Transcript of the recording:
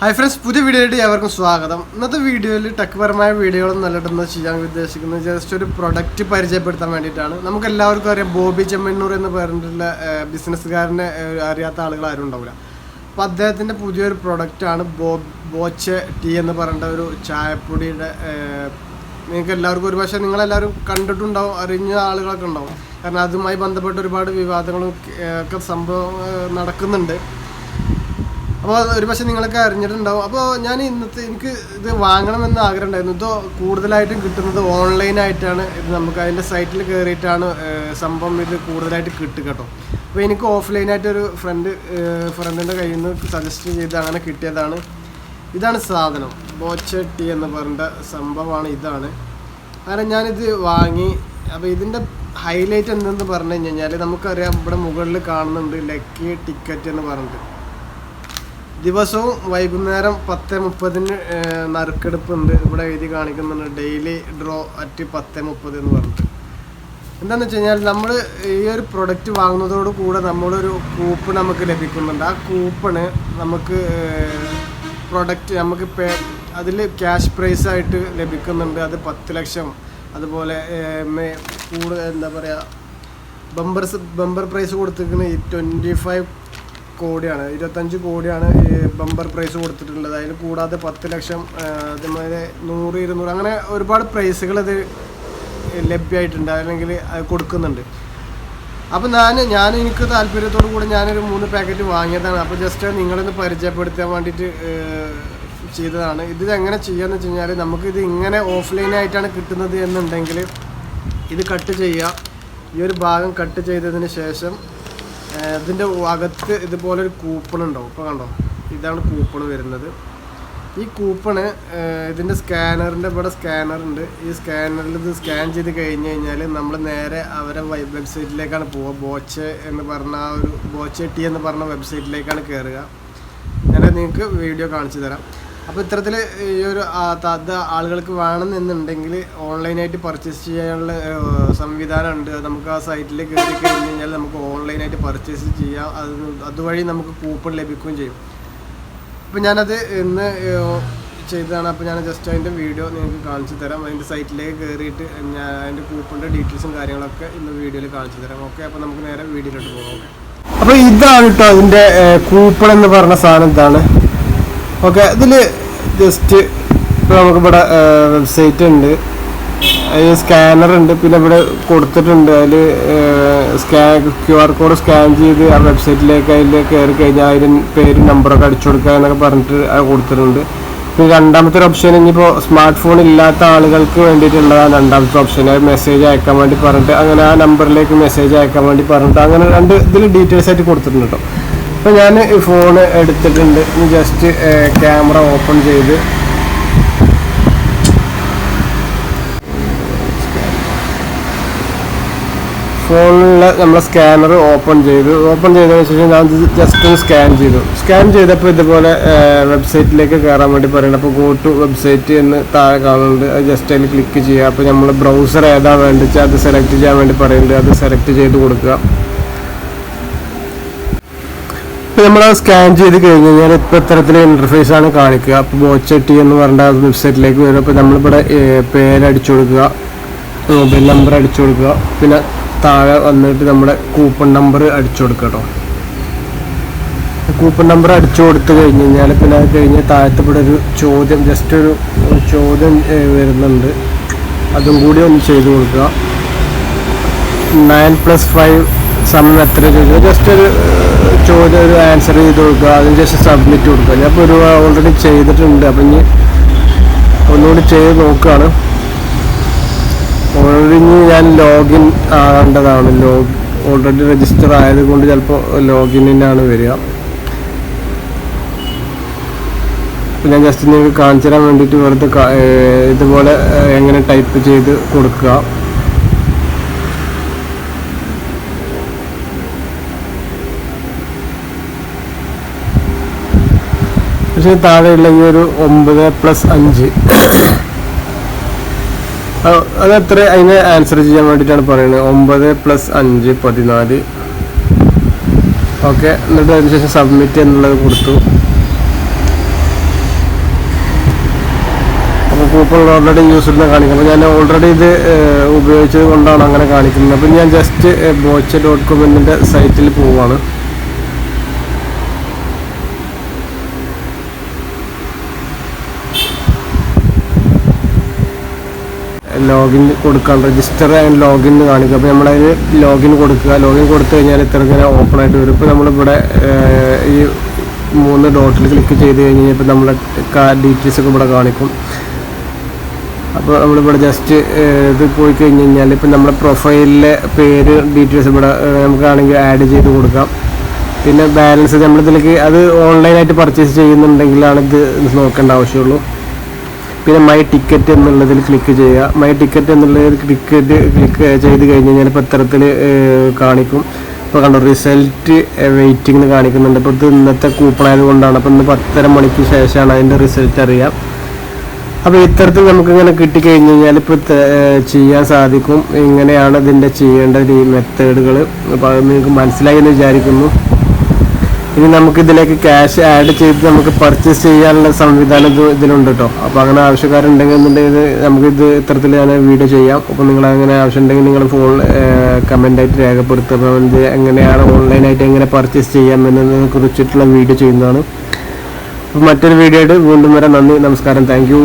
Hi friends പുതിയ വീഡിയോയിലേക്ക് ഏവർക്കും സ്വാഗതം. ഇന്നത്തെ വീഡിയോയിൽ ടെക്പരമായ വീഡിയോകളൊന്നും നല്ലിട്ടെന്ന് ചെയ്യാൻ ഉദ്ദേശിക്കുന്നത് ജസ്റ്റ് ഒരു പ്രൊഡക്റ്റ് പരിചയപ്പെടുത്താൻ വേണ്ടിയിട്ടാണ്. നമുക്ക് എല്ലാവർക്കും അറിയാം ബോബി ചെമ്മണ്ണൂർ എന്ന് പറഞ്ഞിട്ടുള്ള ബിസിനസ്സുകാരനെ അറിയാത്ത ആളുകൾ ആരും ഉണ്ടാവില്ല. അപ്പോൾ അദ്ദേഹത്തിന്റെ പുതിയൊരു പ്രൊഡക്റ്റാണ് ബോ ബോച്ച് ടീ എന്ന് പറഞ്ഞ ഒരു ചായപ്പൊടിയുടെ നിങ്ങൾക്ക് എല്ലാവർക്കും ഒരു പക്ഷേ നിങ്ങളെല്ലാവരും കണ്ടിട്ടുണ്ടാവും അറിഞ്ഞ ആളുകളൊക്കെ ഉണ്ടാവും. കാരണം അതുമായി ബന്ധപ്പെട്ട് ഒരുപാട് വിവാദങ്ങളും ഒക്കെ സംഭവം നടക്കുന്നുണ്ട്. അപ്പോൾ ഒരു പക്ഷേ നിങ്ങളൊക്കെ അറിഞ്ഞിട്ടുണ്ടാവും. അപ്പോൾ ഞാൻ ഇന്നത്തെ എനിക്ക് ഇത് വാങ്ങണമെന്ന് ആഗ്രഹം ഉണ്ടായിരുന്നു ഇത് കൂടുതലായിട്ടും കിട്ടുന്നത് ഓൺലൈനായിട്ടാണ് ഇത് നമുക്ക് അതിന്റെ സൈറ്റിൽ കയറിയിട്ടാണ് സംഭവം ഇത് കൂടുതലായിട്ട് കിട്ടുക കേട്ടോ. അപ്പോൾ എനിക്ക് ഓഫ്ലൈനായിട്ടൊരു ഫ്രണ്ട് ഫ്രണ്ടിന്റെ കയ്യിൽ നിന്ന് സജസ്റ്റ് ചെയ്ത് അങ്ങനെ കിട്ടിയതാണ്. ഇതാണ് സാധനം. ബോച്ചട്ടി എന്ന് പറഞ്ഞ സംഭവമാണ് ഇതാണ്. കാരണം ഞാനിത് വാങ്ങി. അപ്പോൾ ഇതിന്റെ ഹൈലൈറ്റ് എന്തെന്ന് പറഞ്ഞു കഴിഞ്ഞാൽ നമുക്കറിയാം ഇവിടെ മുകളിൽ കാണുന്നുണ്ട് ലക്കി ടിക്കറ്റ് എന്ന് പറഞ്ഞിട്ട്. ദിവസവും വൈകുന്നേരം പത്ത് മുപ്പതിന് നറുക്കെടുപ്പുണ്ട്. ഇവിടെ എഴുതി കാണിക്കുന്നുണ്ട്. ഡെയിലി ഡ്രോ അറ്റ് പത്ത് മുപ്പത് എന്ന് പറഞ്ഞിട്ട്. എന്താണെന്ന് വെച്ച് കഴിഞ്ഞാൽ നമ്മൾ ഈ ഒരു പ്രൊഡക്റ്റ് വാങ്ങുന്നതോട് കൂടെ നമ്മളൊരു കൂപ്പൺ നമുക്ക് ലഭിക്കുന്നുണ്ട്. ആ കൂപ്പണ് നമുക്ക് പ്രൊഡക്റ്റ് നമുക്ക് പേ അതിൽ ക്യാഷ് പ്രൈസ് ആയിട്ട് ലഭിക്കുന്നുണ്ട്. അത് പത്ത് ലക്ഷം. അതുപോലെ കൂടുതൽ എന്താ പറയുക ബമ്പർ ബമ്പർ പ്രൈസ് കൊടുത്തിരിക്കുന്നത് ട്വന്റി ഫൈവ് കോടിയാണ്. ഇരുപത്തഞ്ച് കോടിയാണ് ബമ്പർ പ്രൈസ് കൊടുത്തിട്ടുള്ളത്. അതിൽ കൂടാതെ പത്ത് ലക്ഷം അതേമാതിരി നൂറ് ഇരുന്നൂറ് അങ്ങനെ ഒരുപാട് പ്രൈസുകൾ ഇത് ലഭ്യമായിട്ടുണ്ട്. അല്ലെങ്കിൽ അത് കൊടുക്കുന്നുണ്ട്. അപ്പോൾ ഞാൻ ഞാൻ എനിക്ക് താല്പര്യത്തോടു കൂടി ഞാനൊരു മൂന്ന് പാക്കറ്റ് വാങ്ങിയതാണ്. അപ്പോൾ ജസ്റ്റ് നിങ്ങളൊന്ന് പരിചയപ്പെടുത്താൻ വേണ്ടിയിട്ട് ചെയ്തതാണ്. ഇത് എങ്ങനെ ചെയ്യാന്ന് വെച്ച് കഴിഞ്ഞാൽ നമുക്കിത് ഇങ്ങനെ ഓഫ്ലൈനായിട്ടാണ് കിട്ടുന്നത് എന്നുണ്ടെങ്കിൽ ഇത് കട്ട് ചെയ്യുക. ഈ ഒരു ഭാഗം കട്ട് ചെയ്തതിന് ശേഷം ഇതിന്റെ അകത്ത് ഇതുപോലെ ഒരു കൂപ്പൺ ഉണ്ടാവും. ഇപ്പോൾ കണ്ടോ? ഇതാണ് കൂപ്പൺ വരുന്നത്. ഈ കൂപ്പണ് ഇതിന്റെ സ്കാനറിന്റെ ഇവിടെ സ്കാനർ ഉണ്ട്. ഈ സ്കാനറിൽ ഇത് സ്കാൻ ചെയ്ത് കഴിഞ്ഞ് കഴിഞ്ഞാൽ നമ്മൾ നേരെ അവരെ വെബ്സൈറ്റിലേക്കാണ് പോവുക. ബോച്ച് എന്ന് പറഞ്ഞ ആ ഒരു ബോച്ച് ടി എന്ന് പറഞ്ഞ വെബ്സൈറ്റിലേക്കാണ് കയറുക ഞാൻ നിങ്ങൾക്ക് വീഡിയോ കാണിച്ചു തരാം. അപ്പോൾ ഇത്തരത്തിൽ ഈ ഒരു അത് ആളുകൾക്ക് വേണമെന്നുണ്ടെങ്കിൽ ഓൺലൈനായിട്ട് പർച്ചേസ് ചെയ്യാനുള്ള സംവിധാനമുണ്ട്. നമുക്ക് ആ സൈറ്റിൽ കയറി കഴിഞ്ഞ് കഴിഞ്ഞാൽ നമുക്ക് ഓൺലൈനായിട്ട് പർച്ചേസ് ചെയ്യാം. അത് അതുവഴി നമുക്ക് കൂപ്പൺ ലഭിക്കുകയും ചെയ്യും. അപ്പോൾ ഞാനത് ഇന്ന് ചെയ്തതാണ്. അപ്പോൾ ഞാൻ ജസ്റ്റ് അതിന്റെ വീഡിയോ നിങ്ങൾക്ക് കാണിച്ചു തരാം. അതിന്റെ സൈറ്റിലേക്ക് കയറിയിട്ട് ഞാൻ അതിന്റെ കൂപ്പണിന്റെ ഡീറ്റെയിൽസും കാര്യങ്ങളൊക്കെ ഇന്ന് വീഡിയോയിൽ കാണിച്ചു തരാം. ഓക്കെ? അപ്പോൾ നമുക്ക് നേരെ വീഡിയോയിലോട്ട് പോകാം അപ്പോൾ ഇതാണ് കേട്ടോ അതിന്റെ കൂപ്പൺ എന്ന് പറഞ്ഞ സാധനം ഇതാണ്. ഓക്കെ ഇതിൽ ജസ്റ്റ് ഇപ്പോൾ നമുക്കിവിടെ വെബ്സൈറ്റ് ഉണ്ട്. അതിൽ സ്കാനർ ഉണ്ട്. പിന്നെ ഇവിടെ കൊടുത്തിട്ടുണ്ട്. അതിൽ scan Q R code scan ചെയ്ത് ആ വെബ്സൈറ്റിലേക്ക് അതിൽ കയറി കഴിഞ്ഞാൽ അതിന് പേരും നമ്പറൊക്കെ അടിച്ചു കൊടുക്കുക എന്നൊക്കെ പറഞ്ഞിട്ട് അത് കൊടുത്തിട്ടുണ്ട്. പിന്നെ രണ്ടാമത്തെ ഒരു ഓപ്ഷൻ ഇനിയിപ്പോൾ സ്മാർട്ട് ഫോൺ ഇല്ലാത്ത ആളുകൾക്ക് വേണ്ടിയിട്ടുള്ളതാണ് രണ്ടാമത്തെ ഓപ്ഷൻ അത് മെസ്സേജ് അയക്കാൻ വേണ്ടി പറഞ്ഞിട്ട് അങ്ങനെ ആ നമ്പറിലേക്ക് മെസ്സേജ് അയക്കാൻ വേണ്ടി പറഞ്ഞിട്ട് അങ്ങനെ രണ്ട് ഇതിൽ ഡീറ്റെയിൽസ് ആയിട്ട് കൊടുത്തിട്ടുണ്ട് കേട്ടോ അപ്പോൾ ഞാൻ ഫോൺ എടുത്തിട്ടുണ്ട്. ജസ്റ്റ് ക്യാമറ ഓപ്പൺ ചെയ്ത്. ഫോണിലെ നമ്മളെ സ്കാനർ ഓപ്പൺ ചെയ്തു. ഓപ്പൺ ചെയ്തതിന് ശേഷം ഞാൻ ജസ്റ്റ് ഒന്ന് സ്കാൻ ചെയ്തു. സ്കാൻ ചെയ്തപ്പോൾ ഇതുപോലെ വെബ്സൈറ്റിലേക്ക് കയറാൻ വേണ്ടി പറയുന്നത് അപ്പോൾ ഗോ ടു വെബ്സൈറ്റ് എന്ന് താഴെ കാണുന്നുണ്ട്. അത് ജസ്റ്റ് അതിൽ ക്ലിക്ക് ചെയ്യുക. അപ്പോൾ നമ്മൾ ബ്രൗസർ ഏതാ വേണ്ടത് അത് സെലക്ട് ചെയ്യാൻ വേണ്ടി പറയുന്നുണ്ട്. അത് സെലക്ട് ചെയ്ത് കൊടുക്കുക ഇപ്പോൾ നമ്മൾ സ്കാൻ ചെയ്ത് കഴിഞ്ഞ് കഴിഞ്ഞാൽ ഇപ്പോൾ ഇത്തരത്തിൽ ഇന്റർഫേസ് ആണ് കാണിക്കുക. അപ്പോൾ ബോച്ചട്ടി എന്ന് പറഞ്ഞ വെബ്സൈറ്റിലേക്ക് വരും അപ്പോൾ നമ്മളിവിടെ പേര് അടിച്ചു കൊടുക്കുക മൊബൈൽ നമ്പർ അടിച്ചു കൊടുക്കുക. പിന്നെ താഴെ വന്നിട്ട് നമ്മുടെ കൂപ്പൺ നമ്പർ അടിച്ചു കൊടുക്കുക കേട്ടോ. കൂപ്പൺ നമ്പർ അടിച്ചു കൊടുത്തു കഴിഞ്ഞ് കഴിഞ്ഞാൽ പിന്നെ അത് കഴിഞ്ഞ് താഴത്തെ ഇവിടെ ഒരു ചോദ്യം ജസ്റ്റ് ഒരു ചോദ്യം വരുന്നുണ്ട്. അതും കൂടി ഒന്ന് ചെയ്ത് കൊടുക്കുക. നയൻ പ്ലസ് ഫൈവ് സമയം എത്ര ജസ്റ്റ് ഒരു ചോദ്യം ഒരു ആൻസർ ചെയ്ത് കൊടുക്കുക. അതിന് ശേഷം സബ്മിറ്റ് കൊടുക്കുക. ഞാൻ ഇപ്പോൾ ഒരു ഓൾറെഡി ചെയ്തിട്ടുണ്ട്. അപ്പം ഇനി ഒന്നുകൂടി ചെയ്ത് നോക്കുകയാണ്. ഓൾറെഡി ഇനി ഞാൻ ലോഗിൻ ആകേണ്ടതാണ് ലോഗ് ഓൾറെഡി രജിസ്റ്റർ ആയതുകൊണ്ട് ചിലപ്പോൾ ലോഗിന്നാണ് വരിക. ഞാൻ ജസ്റ്റ് നിങ്ങൾക്ക് കാണിച്ചു തരാൻ വേണ്ടിയിട്ട് വെറുതെ ഇതുപോലെ എങ്ങനെ ടൈപ്പ് ചെയ്ത് കൊടുക്കുക. പക്ഷേ താഴെയുള്ള ഈ ഒരു ഒമ്പത് പ്ലസ് അഞ്ച്. അത് അതിന് ആൻസർ ചെയ്യാൻ വേണ്ടിയിട്ടാണ് പറയുന്നത്. ഒമ്പത് പ്ലസ് അഞ്ച് പതിനാല്. ഓക്കെ എന്നിട്ട് അതിനുശേഷം സബ്മിറ്റ് എന്നുള്ളത് കൊടുത്തു. അപ്പോൾ കൂപ്പൺ ഓൾറെഡി യൂസ് എന്ന് കാണിക്കുന്നത് ഞാൻ ഓൾറെഡി ഇത് ഉപയോഗിച്ചത് കൊണ്ടാണ് അങ്ങനെ കാണിക്കുന്നത്. അപ്പം ഞാൻ ജസ്റ്റ് ബോച്ച ഡോട്ട് കോം എന്നിന്റെ സൈറ്റിൽ പോവുകയാണ് ലോഗിൻ കൊടുക്കാൻ രജിസ്റ്റർ ആൻഡ് ലോഗിൻ കാണിക്കുക. അപ്പോൾ നമ്മളതിന് ലോഗിൻ കൊടുക്കുക. ലോഗിൻ കൊടുത്തു കഴിഞ്ഞാൽ ഇത്ര ഇങ്ങനെ ഓപ്പൺ ആയിട്ട് വരും. ഇപ്പോൾ നമ്മളിവിടെ ഈ മൂന്ന് ഡോട്ടിൽ ക്ലിക്ക് ചെയ്ത് കഴിഞ്ഞ് കഴിഞ്ഞാൽ ഇപ്പോൾ നമ്മുടെ ഡീറ്റെയിൽസ് ഒക്കെ ഇവിടെ കാണിക്കും. അപ്പോൾ നമ്മളിവിടെ ജസ്റ്റ് ഇത് പോയി കഴിഞ്ഞ് കഴിഞ്ഞാൽ ഇപ്പം നമ്മുടെ പ്രൊഫൈലിലെ പേര് ഡീറ്റെയിൽസ് ഇവിടെ നമുക്കാണെങ്കിൽ ആഡ് ചെയ്ത് കൊടുക്കാം. പിന്നെ ബാലൻസ് നമ്മളിതിലേക്ക് അത് ഓൺലൈനായിട്ട് പർച്ചേസ് ചെയ്യുന്നുണ്ടെങ്കിലാണ് ഇത് നോക്കേണ്ട ആവശ്യമുള്ളൂ. പിന്നെ മൈ ടിക്കറ്റ് എന്നുള്ളതിൽ ക്ലിക്ക് ചെയ്യുക. മൈ ടിക്കറ്റ് എന്നുള്ളതിൽ ടിക്കറ്റ് ക്ലിക്ക് ചെയ്ത് കഴിഞ്ഞ് കഴിഞ്ഞാൽ ഇപ്പോൾ ഇത്തരത്തിൽ കാണിക്കും. ഇപ്പോൾ കണ്ടു റിസൾട്ട് വെയിറ്റിംഗ് എന്ന് കാണിക്കുന്നുണ്ട്. ഇപ്പോൾ ഇത് ഇന്നത്തെ കൂപ്പൺ ആയതുകൊണ്ടാണ് അപ്പോൾ ഇന്ന് പത്തര മണിക്ക് ശേഷമാണ് അതിന്റെ റിസൾട്ട് അറിയാം. അപ്പോൾ ഇത്തരത്തിൽ നമുക്ക് ഇങ്ങനെ കിട്ടിക്കഴിഞ്ഞ് കഴിഞ്ഞാൽ ഇപ്പോൾ ചെയ്യാൻ സാധിക്കും. ഇങ്ങനെയാണ് ഇതിന്റെ ചെയ്യേണ്ട മെത്തേഡുകൾ അപ്പോൾ അത് നിങ്ങൾക്ക് മനസ്സിലായി എന്ന് വിചാരിക്കുന്നു. ഇനി നമുക്ക് ഇതിലേക്ക് ക്യാഷ് ആഡ് ചെയ്ത് നമുക്ക് പർച്ചേസ് ചെയ്യാനുള്ള സംവിധാനം ഇത് ഇതിലുണ്ട് കേട്ടോ അപ്പോൾ അങ്ങനെ ആവശ്യക്കാരുണ്ടെങ്കിൽ എന്നുണ്ടെങ്കിൽ ഇത് ഇത്തരത്തിൽ ഞാൻ വീഡിയോ ചെയ്യാം. അപ്പോൾ നിങ്ങൾ അങ്ങനെ ആവശ്യമുണ്ടെങ്കിൽ നിങ്ങൾ ഫോൺ കമന്റായിട്ട് രേഖപ്പെടുത്തുക ഇത് എങ്ങനെയാണ് ഓൺലൈനായിട്ട് എങ്ങനെ പർച്ചേസ് ചെയ്യാം എന്നതിനെ കുറിച്ചിട്ടുള്ള വീഡിയോ ചെയ്യുന്നതാണ്. അപ്പോൾ മറ്റൊരു വീഡിയോ ആയിട്ട് വീണ്ടും വരാം. നന്ദി നമസ്കാരം. താങ്ക്